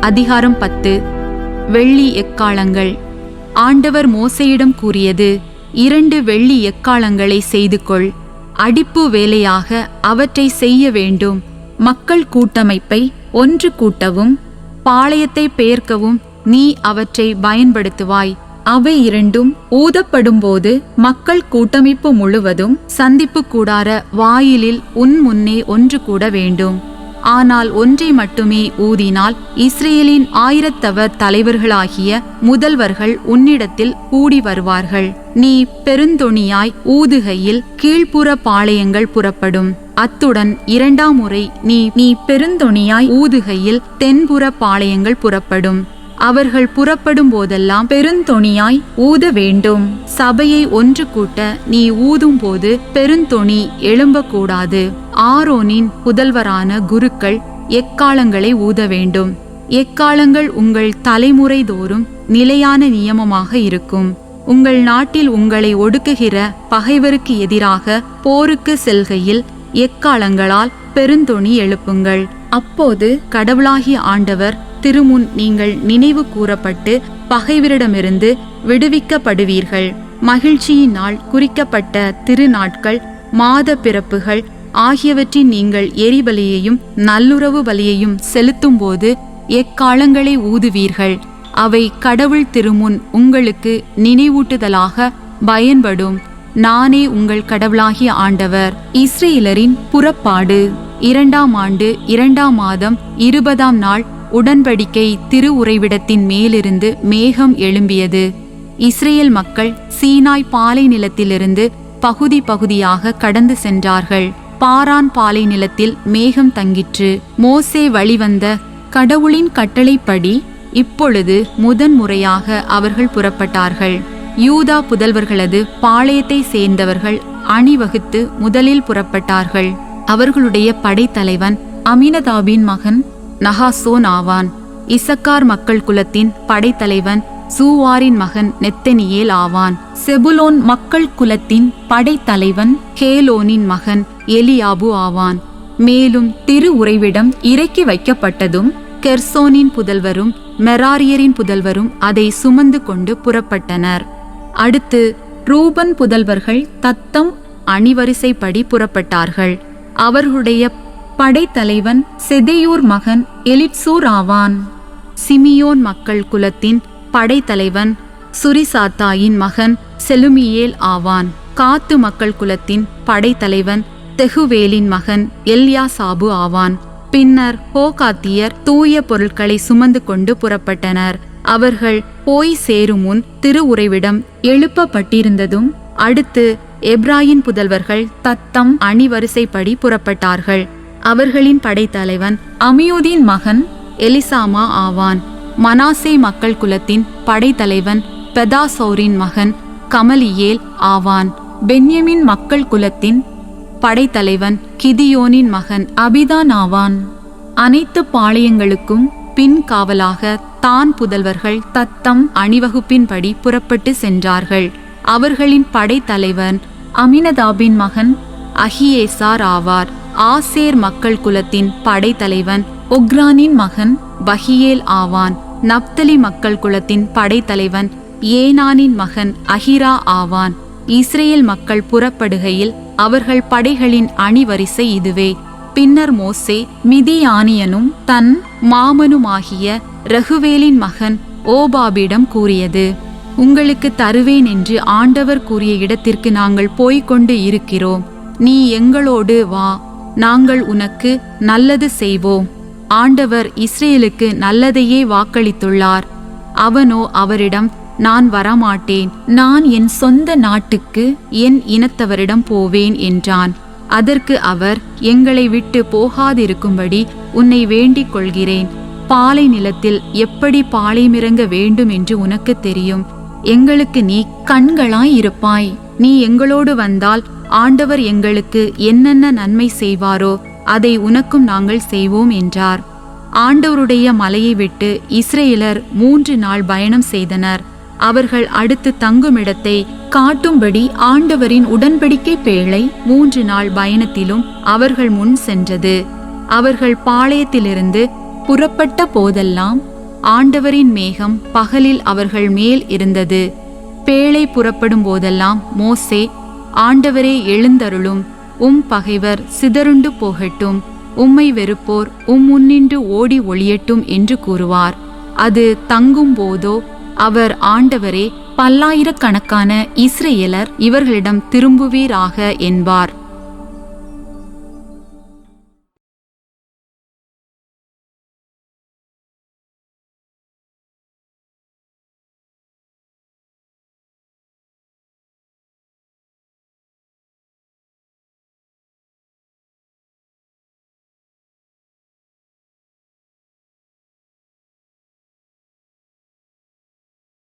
அதிகாரம் பத்து. வெள்ளி எக்காளங்கள். ஆண்டவர் மோசையிடம் கூறியது இரண்டு வெள்ளி எக்காளங்களை செய்து கொள் அடிப்பு வேலையாக அவற்றை செய்ய வேண்டும். மக்கள் கூட்டமைப்பை ஒன்று கூட்டவும் பாளையத்தை பெயர்க்கவும் நீ அவற்றை பயன்படுத்துவாய். அவை இரண்டும் ஊதப்படும்போது மக்கள் கூட்டமைப்பு முழுவதும் சந்திப்பு கூடார வாயிலில் உன் முன்னே ஒன்று கூட வேண்டும். ஆனால் ஒன்றை மட்டுமே ஊதினால் இஸ்ரேலின் ஆயிரத்தவர் தலைவர்களாகிய முதல்வர்கள் உன்னிடத்தில் கூடி வருவார்கள். நீ பெருந்தொணியாய் ஊதுகையில் கீழ்ப்புற பாளையங்கள் புறப்படும். அத்துடன் இரண்டாம் முறை நீ நீ பெருந்தொணியாய் ஊதுகையில் தென்புற பாளையங்கள் புறப்படும். அவர்கள் புறப்படும் போதெல்லாம் பெருந்தொணியாய் ஊத வேண்டும் சபையை ஒன்று கூட்ட நீ ஊதும் போது பெருந்தொணி எழும்பக்கூடாது. ஆரோனின் புதல்வரான குருக்கள் எக்காலங்களை ஊத வேண்டும் எக்காலங்கள் உங்கள் தலைமுறை தோறும் நிலையான நியமமாக இருக்கும். உங்கள் நாட்டில் உங்களை ஒடுக்குகிற பகைவருக்கு எதிராக போருக்கு செல்கையில் எக்காலங்களால் பெருந்தொணி எழுப்புங்கள். அப்போது கடவுளாகிய ஆண்டவர் திருமுன் நீங்கள் நினைவு கூறப்பட்டு பகைவரிடமிருந்து விடுவிக்கப்படுவீர்கள். மகிழ்ச்சியின் நாள் குறிக்கப்பட்ட திருநாட்கள் மாத பிறப்புகள் ஆகியவற்றின் நீங்கள் எரிபலியையும் நல்லுறவு பலியையும் செலுத்தும்போது எக்காலங்களை ஊதுவீர்கள். அவை கடவுள் திருமுன் உங்களுக்கு நினைவூட்டுதலாக பயன்படும். நானே உங்கள் கடவுளாகிய ஆண்டவர் இஸ்ரேலரின் புறப்பாடு. இரண்டாம் ஆண்டு இரண்டாம் மாதம் இருபதாம் நாள் உடன்படிக்கை திரு உறைவிடத்தின் மேலிருந்து மேகம் எழும்பியது. இஸ்ரேல் மக்கள் சீனாய் பாலை நிலத்திலிருந்து பகுதி பகுதியாக கடந்து சென்றார்கள். பாரான் பாலை நிலத்தில் மேகம் தங்கிற்று. மோசே வழிவந்த கடவுளின் கட்டளைப்படி இப்பொழுது முதன்முறையாக அவர்கள் புறப்பட்டார்கள். யூதா புதல்வர்களது பாளையத்தை சேர்ந்தவர்கள் அணிவகுத்து முதலில் புறப்பட்டார்கள். அவர்களுடைய படைத்தலைவன் அமினதாபின் மகன் நகாசோன் ஆவான். இசக்கார் மக்கள் குலத்தின் படைத்தலைவன் சூவாரின் மகன் நெத்தனியேல் ஆவான். செபுலோன் மக்கள் குலத்தின் படைத்தலைவன் கேலோனின் மகன் எலியாபு ஆவான். மேலும் திரு உறைவிடம் இறக்கி வைக்கப்பட்டதும் கெர்சோனின் புதல்வரும் மெராரியரின் புதல்வரும் அதை சுமந்து கொண்டு புறப்பட்டனர். அடுத்து ரூபன் புதல்வர்கள் தத்தம் அணிவரிசைப்படி புறப்பட்டார்கள். அவர்களுடைய படைத்தலைவன் செதையூர் மகன் எலிட்சூர் ஆவான். சிமியோன் மக்கள் குலத்தின் படைத்தலைவன் சுரிசாத்தாயின் மகன் செலுமியேல் ஆவான். காத்து மக்கள் குலத்தின் படைத்தலைவன் தெகுவேலின் மகன் எல்யா சாபு ஆவான். பின்னர் ஹோகாத்தியர் தூய பொருட்களை சுமந்து கொண்டு புறப்பட்டனர். அவர்கள் போய் சேரும் முன் திரு உறைவிடம் எழுப்பப்பட்டிருந்ததும் அடுத்து எப்ராயின் புதல்வர்கள் தத்தம் அணிவரிசைப்படி புறப்பட்டார்கள். அவர்களின் படைத்தலைவன் அமியூதின் மகன் எலிசாமா ஆவான். மனாசே மக்கள் குலத்தின் படைத்தலைவன் பெதாசௌரின் மகன் கமலியேல் ஆவான். பென்யமின் மக்கள் குலத்தின் படைத்தலைவன் கிதியோனின் மகன் அபிதான் ஆவான். அனைத்து பாளையங்களுக்கும் பின் காவலாக தான் புதல்வர்கள் தத்தம் அணிவகுப்பின்படி புறப்பட்டு சென்றார்கள். அவர்களின் படைத்தலைவன் அமினதாபின் மகன் அஹியேசார் ஆவார். ஆசேர் மக்கள் குலத்தின் படைத்தலைவன் ஒக்ரானின் மகன் பஹியேல் ஆவான். நப்தலி மக்கள் குலத்தின் படைத்தலைவன் ஏனானின் மகன் அஹிரா ஆவான். இஸ்ரேல் மக்கள் புறப்படுகையில் அவர்கள் படைகளின் அணிவரிசை இதுவே. பின்னர் மோசே மிதியானியனும் தன் மாமனுமாகிய ரகுவேலின் மகன் ஓபாபிடம் கூறியது. உங்களுக்கு தருவேன் என்று ஆண்டவர் கூறிய இடத்திற்கு நாங்கள் போய்கொண்டு இருக்கிறோம். நீ எங்களோடு வா நாங்கள் உனக்கு நல்லது செய்வோம். ஆண்டவர் இஸ்ரேலுக்கு நல்லதையே வாக்களித்துள்ளார். அவனோ அவரிடம் நான் வரமாட்டேன் நான் என் சொந்த நாட்டுக்கு என் இனத்தவரிடம் போவேன் என்றான். அதற்கு அவர் எங்களை விட்டு போகாதிருக்கும்படி உன்னை வேண்டிக் கொள்கிறேன் பாலை நிலத்தில் எப்படி பாலைமிறங்க வேண்டும் என்று உனக்கு தெரியும். எங்களுக்கு நீ கண்களாய் இருப்பாய். நீ எங்களோடு வந்தால் ஆண்டவர் எங்களுக்கு என்னென்ன நன்மை செய்வாரோ அதை உனக்கும் நாங்கள் செய்வோம் என்றார். ஆண்டவருடைய மலையை விட்டு இஸ்ரேலர் மூன்று நாள் பயணம் செய்தனர். அவர்கள் அடுத்து தங்குமிடத்தை காட்டும்படி ஆண்டவரின் உடன்படிக்கை பேழை மூன்று நாள் பயணத்திலும் அவர்கள் முன் சென்றது. அவர்கள் பாளையத்திலிருந்து புறப்பட்ட போதெல்லாம் ஆண்டவரின் மேகம் பகலில் அவர்கள் மேல் இருந்தது. பேழை புறப்படும் போதெல்லாம் மோசே ஆண்டவரே எழுந்தருளும். உம் பகைவர் சிதறுண்டு போகட்டும். உம்மை வெறுப்போர் உம் முன்னின்று ஓடி ஒளியட்டும் என்று கூறுவார். அது தங்கும் போதோ அவர் ஆண்டவரே பல்லாயிரக்கணக்கான இஸ்ரேலர் இவர்களிடம் திரும்புவீராக என்பார்.